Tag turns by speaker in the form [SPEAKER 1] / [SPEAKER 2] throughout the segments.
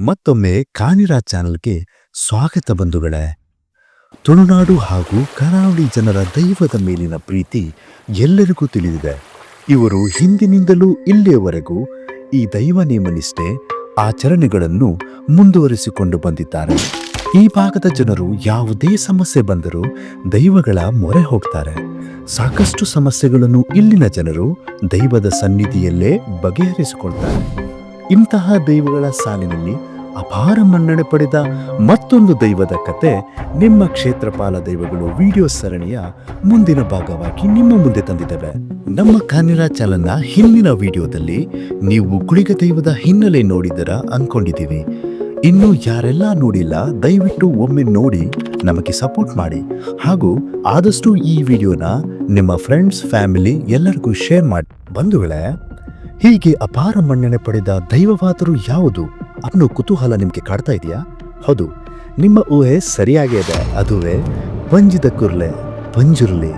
[SPEAKER 1] ಮತ್ತೊಮ್ಮೆ ಕಾನಿರಾ ಚಾನೆಲ್ಗೆ ಸ್ವಾಗತ ಬಂಧುಗಳೇ. ತುಳುನಾಡು ಹಾಗೂ ಕರಾವಳಿ ಜನರ ದೈವದ ಮೇಲಿನ ಪ್ರೀತಿ ಎಲ್ಲರಿಗೂ ತಿಳಿದಿದೆ. ಇವರು ಹಿಂದಿನಿಂದಲೂ ಇಲ್ಲಿಯವರೆಗೂ ಈ ದೈವ ನೇಮನಿಷ್ಠೆ ಆಚರಣೆಗಳನ್ನು ಮುಂದುವರಿಸಿಕೊಂಡು ಬಂದಿದ್ದಾರೆ. ಈ ಭಾಗದ ಜನರು ಯಾವುದೇ ಸಮಸ್ಯೆ ಬಂದರೂ ದೈವಗಳ ಮೊರೆ ಹೋಗ್ತಾರೆ. ಸಾಕಷ್ಟು ಸಮಸ್ಯೆಗಳನ್ನು ಇಲ್ಲಿನ ಜನರು ದೈವದ ಸನ್ನಿಧಿಯಲ್ಲೇ ಬಗೆಹರಿಸಿಕೊಳ್ತಾರೆ. ಇಂತಹ ದೈವಗಳ ಸಾಲಿನಲ್ಲಿ ಅಪಾರ ಮನ್ನಣೆ ಪಡೆದ ಮತ್ತೊಂದು ದೈವದ ಕತೆ ನಿಮ್ಮ ಕ್ಷೇತ್ರಪಾಲ ದೈವಗಳು ವಿಡಿಯೋ ಸರಣಿಯ ಮುಂದಿನ ಭಾಗವಾಗಿ ನಿಮ್ಮ ಮುಂದೆ ತಂದಿದ್ದೇವೆ. ನಮ್ಮ ಕನ್ನಡ ಚಾಲನ ಹಿಂದಿನ ವಿಡಿಯೋದಲ್ಲಿ ನೀವು ಕುಳಿಗ ದೈವದ ಹಿನ್ನೆಲೆ ನೋಡಿದರ ಅಂದ್ಕೊಂಡಿದ್ದೀವಿ ಇನ್ನು ಯಾರೆಲ್ಲ ನೋಡಿಲ್ಲ, ದಯವಿಟ್ಟು ಒಮ್ಮೆ ನೋಡಿ, ನಮಗೆ ಸಪೋರ್ಟ್ ಮಾಡಿ. ಹಾಗೂ ಆದಷ್ಟು ಈ ವಿಡಿಯೋನ ನಿಮ್ಮ ಫ್ರೆಂಡ್ಸ್, ಫ್ಯಾಮಿಲಿ ಎಲ್ಲರಿಗೂ ಶೇರ್ ಮಾಡಿ. ಬಂಧುಗಳೇ ಹೀಗೆ ಅಪಾರ ಮನ್ನಣೆ ಪಡೆದ ದೈವವಾದರು ಯಾವುದು? ಅನ್ನೋ ಕುತೂಹಲ ನಿಮಗೆ ಕಾಡ್ತಾ ಇದೆಯಾ? ಹೌದು, ನಿಮ್ಮ ಊಹೆ ಸರಿಯಾಗಿದೆ ಅದುವೇ ಪಂಜಿದ ಕುರ್ಲೆ, ಪಂಜುರ್ಲಿ.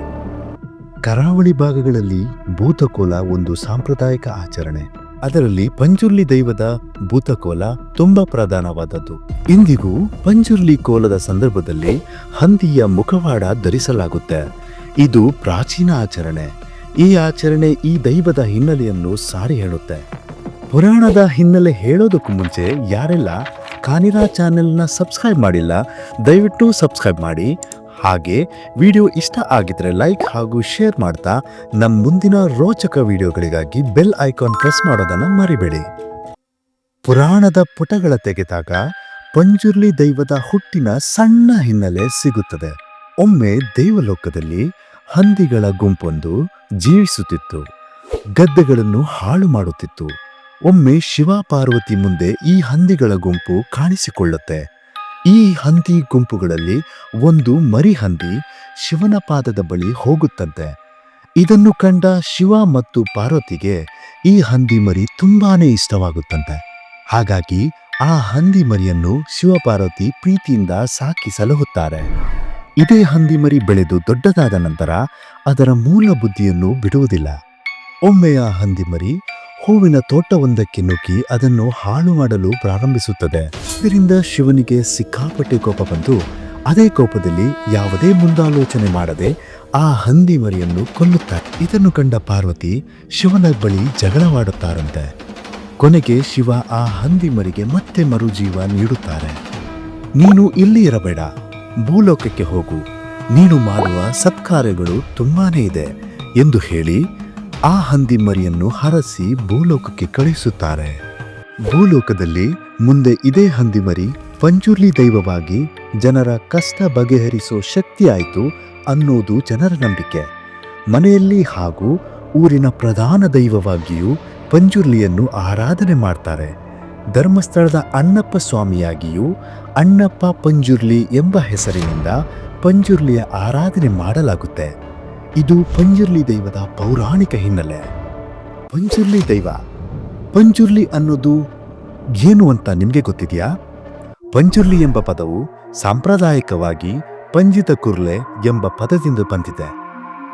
[SPEAKER 1] ಕರಾವಳಿ ಭಾಗಗಳಲ್ಲಿ ಭೂತಕೋಲ ಒಂದು ಸಾಂಪ್ರದಾಯಿಕ ಆಚರಣೆ. ಅದರಲ್ಲಿ ಪಂಜುರ್ಲಿ ದೈವದ ಭೂತಕೋಲ ತುಂಬಾ ಪ್ರಧಾನವಾದದ್ದು. ಇಂದಿಗೂ ಪಂಜುರ್ಲಿ ಕೋಲದ ಸಂದರ್ಭದಲ್ಲಿ ಹಂದಿಯ ಮುಖವಾಡ ಧರಿಸಲಾಗುತ್ತೆ. ಇದು ಪ್ರಾಚೀನ ಆಚರಣೆ. ಈ ಆಚರಣೆ ಈ ದೈವದ ಹಿನ್ನೆಲೆಯನ್ನು ಸಾರಿ ಹೇಳುತ್ತೆ. ಪುರಾಣದ ಹಿನ್ನೆಲೆ ಹೇಳೋದಕ್ಕೂ ಮುಂಚೆ ಯಾರೆಲ್ಲ ಕಾನಿರಾ ಚಾನೆಲ್ನ ಸಬ್ಸ್ಕ್ರೈಬ್ ಮಾಡಿಲ್ಲ, ದಯವಿಟ್ಟು ಸಬ್ಸ್ಕ್ರೈಬ್ ಮಾಡಿ. ಹಾಗೆ ವಿಡಿಯೋ ಇಷ್ಟ ಆಗಿದ್ರೆ ಲೈಕ್ ಹಾಗೂ ಶೇರ್ ಮಾಡ್ತಾ ನಮ್ಮ ಮುಂದಿನ ರೋಚಕ ವಿಡಿಯೋಗಳಿಗಾಗಿ ಬೆಲ್ ಐಕಾನ್ ಪ್ರೆಸ್ ಮಾಡೋದನ್ನ ಮರಿಬೇಡಿ. ಪುರಾಣದ ಪುಟಗಳ ತೆಗೆದಾಗ ಪಂಜುರ್ಲಿ ದೈವದ ಹುಟ್ಟಿನ ಸಣ್ಣ ಹಿನ್ನೆಲೆ ಸಿಗುತ್ತದೆ. ಒಮ್ಮೆ ದೇವಲೋಕದಲ್ಲಿ ಹಂದಿಗಳ ಗುಂಪೊಂದು ಜೀವಿಸುತ್ತಿತ್ತು. ಗದ್ದೆಗಳನ್ನು ಹಾಳು ಮಾಡುತ್ತಿತ್ತು. ಒಮ್ಮೆ ಶಿವ ಪಾರ್ವತಿ ಮುಂದೆ ಈ ಹಂದಿಗಳ ಗುಂಪು ಕಾಣಿಸಿಕೊಳ್ಳುತ್ತೆ. ಈ ಹಂದಿ ಗುಂಪುಗಳಲ್ಲಿ ಒಂದು ಮರಿ ಹಂದಿ ಶಿವನ ಪಾದದ ಬಳಿ ಹೋಗುತ್ತಂತೆ. ಇದನ್ನು ಕಂಡ ಶಿವ ಮತ್ತು ಪಾರ್ವತಿಗೆ ಈ ಹಂದಿ ಮರಿ ತುಂಬಾನೇ ಇಷ್ಟವಾಗುತ್ತಂತೆ. ಹಾಗಾಗಿ ಆ ಹಂದಿ ಮರಿಯನ್ನು ಶಿವಪಾರ್ವತಿ ಪ್ರೀತಿಯಿಂದ ಸಾಕಿ ಸಲಹುತ್ತಾರೆ ಇದೇ ಹಂದಿ ಮರಿ ಬೆಳೆದು ದೊಡ್ಡದಾದ ನಂತರ ಅದರ ಮೂಲ ಬುದ್ಧಿಯನ್ನು ಬಿಡುವುದಿಲ್ಲ. ಒಮ್ಮೆಯ ಹಂದಿಮರಿ ಹಂದಿ ಮರಿ ಹೂವಿನ ತೋಟವೊಂದಕ್ಕೆ ನುಗ್ಗಿ ಅದನ್ನು ಹಾಳು ಮಾಡಲು ಪ್ರಾರಂಭಿಸುತ್ತದೆ. ಇದರಿಂದ ಶಿವನಿಗೆ ಸಿಕ್ಕಾಪಟ್ಟೆ ಕೋಪ ಬಂದು ಅದೇ ಕೋಪದಲ್ಲಿ ಯಾವುದೇ ಮುಂದಾಲೋಚನೆ ಮಾಡದೆ ಆ ಹಂದಿ ಮರಿಯನ್ನು ಕೊಲ್ಲುತ್ತಾರೆ. ಇದನ್ನು ಕಂಡ ಪಾರ್ವತಿ ಶಿವನ ಬಳಿ ಜಗಳವಾಡುತ್ತಾರಂತೆ. ಕೊನೆಗೆ ಶಿವ ಆ ಹಂದಿ ಮರಿಗೆ ಮತ್ತೆ ಮರುಜೀವ ನೀಡುತ್ತಾರೆ. ನೀನು ಇಲ್ಲಿ ಇರಬೇಡ. ಭೂಲೋಕಕ್ಕೆ ಹೋಗು. ನೀನು ಮಾಡುವ ಸತ್ಕಾರ್ಯಗಳು ತುಂಬಾನೇ ಇದೆ ಎಂದು ಹೇಳಿ ಆ ಹಂದಿ ಮರಿಯನ್ನು ಹರಸಿ ಭೂಲೋಕಕ್ಕೆ ಕಳುಹಿಸುತ್ತಾರೆ. ಭೂಲೋಕದಲ್ಲಿ ಮುಂದೆ ಇದೇ ಹಂದಿ ಮರಿ ಪಂಜುರ್ಲಿ ದೈವವಾಗಿ ಜನರ ಕಷ್ಟ ಬಗೆಹರಿಸೋ ಶಕ್ತಿ ಆಯಿತು ಅನ್ನೋದು ಜನರ ನಂಬಿಕೆ. ಮನೆಯಲ್ಲಿ ಹಾಗೂ ಊರಿನ ಪ್ರಧಾನ ದೈವವಾಗಿಯೂ ಪಂಜುರ್ಲಿಯನ್ನು ಆರಾಧನೆ ಮಾಡ್ತಾರೆ. ಧರ್ಮಸ್ಥಳದ ಅಣ್ಣಪ್ಪ ಸ್ವಾಮಿಯಾಗಿಯೂ ಅಣ್ಣಪ್ಪ ಪಂಜುರ್ಲಿ ಎಂಬ ಹೆಸರಿನಿಂದ ಪಂಜುರ್ಲಿಯ ಆರಾಧನೆ ಮಾಡಲಾಗುತ್ತೆ. ಇದು ಪಂಜುರ್ಲಿ ದೈವದ ಪೌರಾಣಿಕ ಹಿನ್ನೆಲೆ. ಪಂಜುರ್ಲಿ ದೈವ, ಪಂಜುರ್ಲಿ ಅನ್ನೋದು ಏನು ಅಂತ ನಿಮಗೆ ಗೊತ್ತಿದೆಯಾ? ಪಂಜುರ್ಲಿ ಎಂಬ ಪದವು ಸಾಂಪ್ರದಾಯಿಕವಾಗಿ ಪಂಜಿತ ಕುರ್ಲೆ ಎಂಬ ಪದದಿಂದ ಬಂದಿದೆ.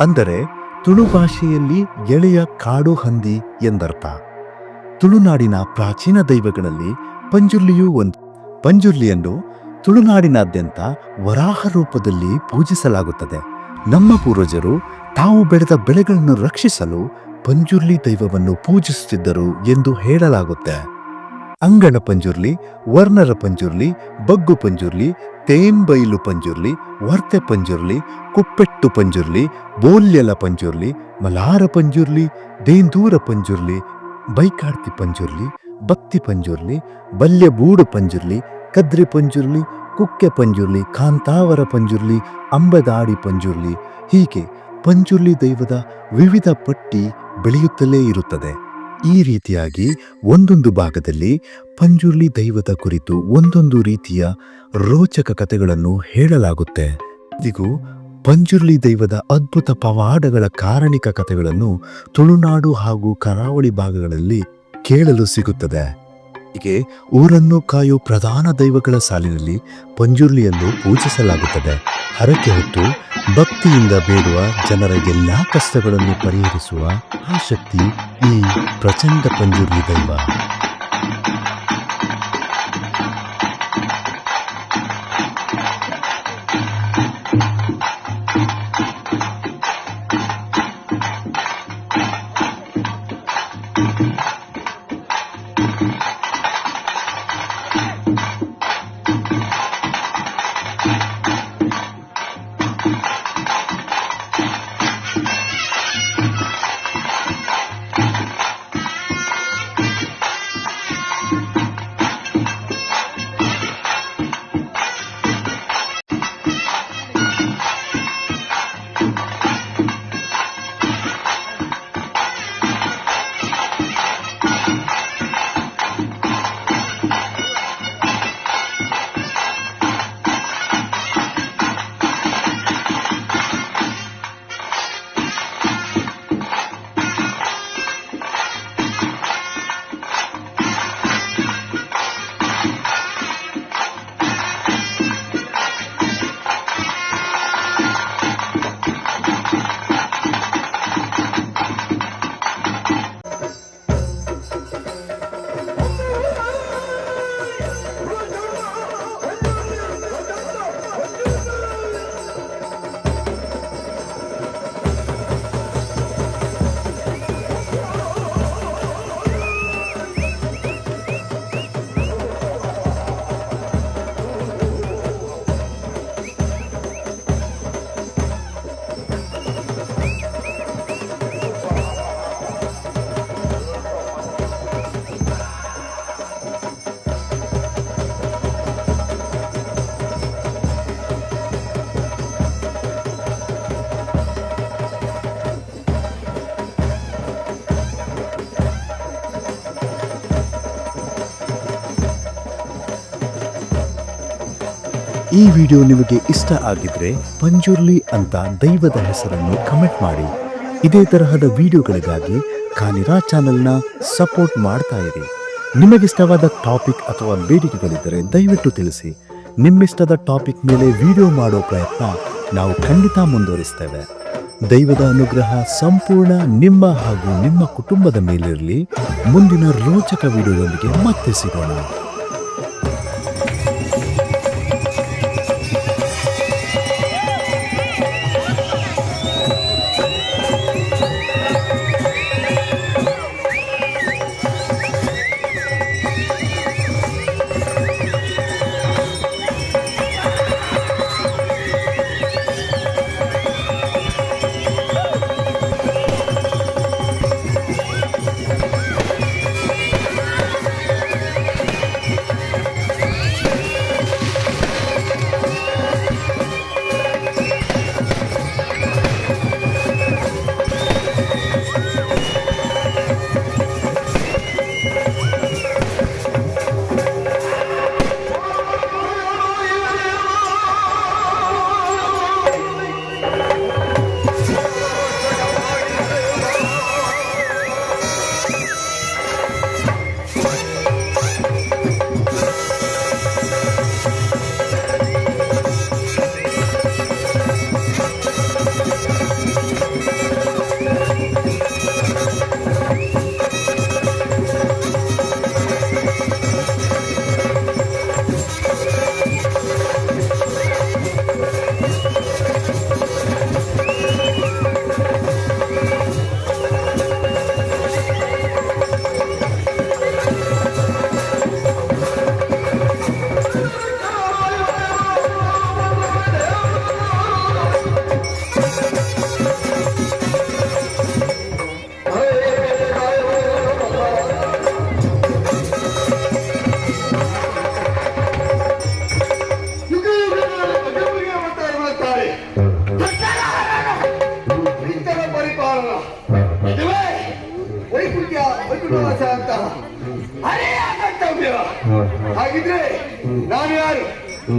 [SPEAKER 1] ಅಂದರೆ ತುಳು ಭಾಷೆಯಲ್ಲಿ ಎಳೆಯ ಕಾಡು ಹಂದಿ ಎಂದರ್ಥ. ತುಳುನಾಡಿನ ಪ್ರಾಚೀನ ದೈವಗಳಲ್ಲಿ ಪಂಜುರ್ಲಿಯೂ ಒಂದು. ಪಂಜುರ್ಲಿಯನ್ನು ತುಳುನಾಡಿನಾದ್ಯಂತ ವರಾಹ ರೂಪದಲ್ಲಿ ಪೂಜಿಸಲಾಗುತ್ತದೆ. ನಮ್ಮ ಪೂರ್ವಜರು ತಾವು ಬೆಳೆದ ಬೆಳೆಗಳನ್ನು ರಕ್ಷಿಸಲು ಪಂಜುರ್ಲಿ ದೈವವನ್ನು ಪೂಜಿಸುತ್ತಿದ್ದರು ಎಂದು ಹೇಳಲಾಗುತ್ತೆ. ಅಂಗಣ ಪಂಜುರ್ಲಿ, ವರ್ಣರ ಪಂಜುರ್ಲಿ, ಬಗ್ಗು ಪಂಜುರ್ಲಿ, ತೇಂಬೈಲು ಪಂಜುರ್ಲಿ, ವರ್ತೆ ಪಂಜುರ್ಲಿ, ಕುಪ್ಪೆಟ್ಟು ಪಂಜುರ್ಲಿ, ಬೋಲ್ಯಲ ಪಂಜುರ್ಲಿ, ಮಲಾರ ಪಂಜುರ್ಲಿ, ದೇಂದೂರ ಪಂಜುರ್ಲಿ ಬೈಕಾಡ್ತಿ ಪಂಜುರ್ಲಿ ಭಕ್ತಿ ಪಂಜುರ್ಲಿ ಬಲ್ಯಬೂಡು ಪಂಜುರ್ಲಿ, ಕದ್ರಿ ಪಂಜುರ್ಲಿ, ಕುಕ್ಕೆ ಪಂಜುರ್ಲಿ, ಕಾಂತಾವರ ಪಂಜುರ್ಲಿ, ಅಂಬದಾಡಿ ಪಂಜುರ್ಲಿ, ಹೀಗೆ ಪಂಜುರ್ಲಿ ದೈವದ ವಿವಿಧ ಪಟ್ಟಿ ಬೆಳೆಯುತ್ತಲೇ ಇರುತ್ತದೆ. ಈ ರೀತಿಯಾಗಿ ಒಂದೊಂದು ಭಾಗದಲ್ಲಿ ಪಂಜುರ್ಲಿ ದೈವದ ಕುರಿತು ಒಂದೊಂದು ರೀತಿಯ ರೋಚಕ ಕಥೆಗಳನ್ನು ಹೇಳಲಾಗುತ್ತೆ. ಇಂದಿಗೂ ಪಂಜುರ್ಲಿ ದೈವದ ಅದ್ಭುತ ಪವಾಡಗಳ ಕಾರಣಿಕ ಕಥೆಗಳನ್ನು ತುಳುನಾಡು ಹಾಗೂ ಕರಾವಳಿ ಭಾಗಗಳಲ್ಲಿ ಕೇಳಲು ಸಿಗುತ್ತದೆ. ಹೀಗೆ ಊರನ್ನು ಕಾಯೋ ಪ್ರಧಾನ ದೈವಗಳ ಸಾಲಿನಲ್ಲಿ ಪಂಜುರ್ಲಿಯನ್ನು ಪೂಜಿಸಲಾಗುತ್ತದೆ. ಹರಕೆ ಹೊತ್ತು ಭಕ್ತಿಯಿಂದ ಬೇಡುವ ಜನರ ಎಲ್ಲಾ ಕಷ್ಟಗಳನ್ನು ಪರಿಹರಿಸುವ ಆ ಶಕ್ತಿ ಈ ಪ್ರಚಂಡ ಪಂಜುರ್ಲಿ ದೈವ. Thank you. ಈ ವಿಡಿಯೋ ನಿಮಗೆ ಇಷ್ಟ ಆಗಿದ್ರೆ ಪಂಜುರ್ಲಿ ಅಂತ ದೈವದ ಹೆಸರನ್ನು ಕಮೆಂಟ್ ಮಾಡಿ. ಇದೇ ತರಹದ ವಿಡಿಯೋಗಳಿಗಾಗಿ ಕಾಲಿರಾ ಚಾನೆಲ್ನ ಸಪೋರ್ಟ್ ಮಾಡ್ತಾ ಇರಿ. ನಿಮಗಿಷ್ಟವಾದ ಟಾಪಿಕ್ ಅಥವಾ ಬೇಡಿಕೆಗಳಿದ್ದರೆ ದಯವಿಟ್ಟು ತಿಳಿಸಿ. ನಿಮ್ಮಿಷ್ಟದ ಟಾಪಿಕ್ ಮೇಲೆ ವಿಡಿಯೋ ಮಾಡೋ ಪ್ರಯತ್ನ ನಾವು ಖಂಡಿತ ಮುಂದುವರಿಸ್ತೇವೆ. ದೈವದ ಅನುಗ್ರಹ ಸಂಪೂರ್ಣ ನಿಮ್ಮ ಹಾಗೂ ನಿಮ್ಮ ಕುಟುಂಬದ ಮೇಲಿರಲಿ. ಮುಂದಿನ ರೋಚಕ ವಿಡಿಯೋದೊಂದಿಗೆ ಮತ್ತೆ ಸಿಗೋಣ.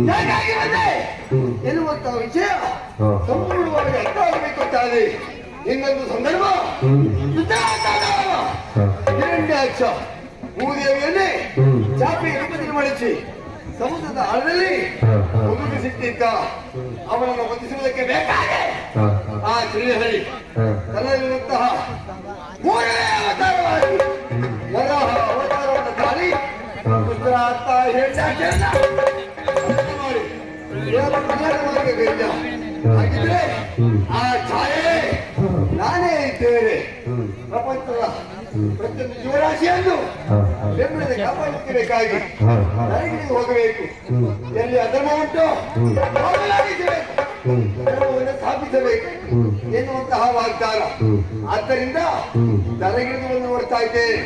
[SPEAKER 2] ಯಾಕಾಗಿ ಬಂದೆ ಎನ್ನುವಂತ ವಿಷಯ ಸಂಪೂರ್ಣವಾಗಿ ಅರ್ಥ ಆಗಬೇಕು ಅಂತಾದ್ರೆ ಇನ್ನೊಂದು ಸಂದರ್ಭ. ಅಕ್ಷ. ಭೂದೇವಿಯಲ್ಲಿ ಚಾಪಿ ರೂಪದಲ್ಲಿ ಮಾಡಿಸಿ ಸಮುದ್ರದ ಆಳದಲ್ಲಿ ಮುದುಕು ಸಿಕ್ಕಿದ್ದ. ಅವನನ್ನು ವಂದಿಸುವುದಕ್ಕೆ ಬೇಕಾಗಿ ಆ ಶ್ರೀಹರಿ ತನ್ನಲ್ಲಿರುವಂತಹ ಮೂರನೇ ಅವತಾರವಾಗಿ ವರಾಹ ಅವತಾರವನ್ನು ತಾಳಿ ಗುಜರಾತ ಹಿರಣ್ಯಾಕ್ಷರನ್ನ ಆ ಛಾಯೆ ನಾನೇ ಇದ್ದೇನೆ ಪ್ರಪಂಚದ ಪ್ರತಿಯೊಂದು ಜೀವರಾಶಿಯನ್ನು ಬೆಂಬಲದ ಕಾಪಾಡುತ್ತಿರಬೇಕಾಗಿ ನನಗೆ ಹೋಗಬೇಕು ಎಲ್ಲಿ ಅಧರ್ಮ ಉಂಟು ಸ್ಥಾಪಿಸಬೇಕು ಎನ್ನುವಂತಹ ವಾಗ್ದಾನ ಆದ್ದರಿಂದ ತಲೆಗಿಡಿದು ನೋಡ್ತಾ ಇದ್ದೇನೆ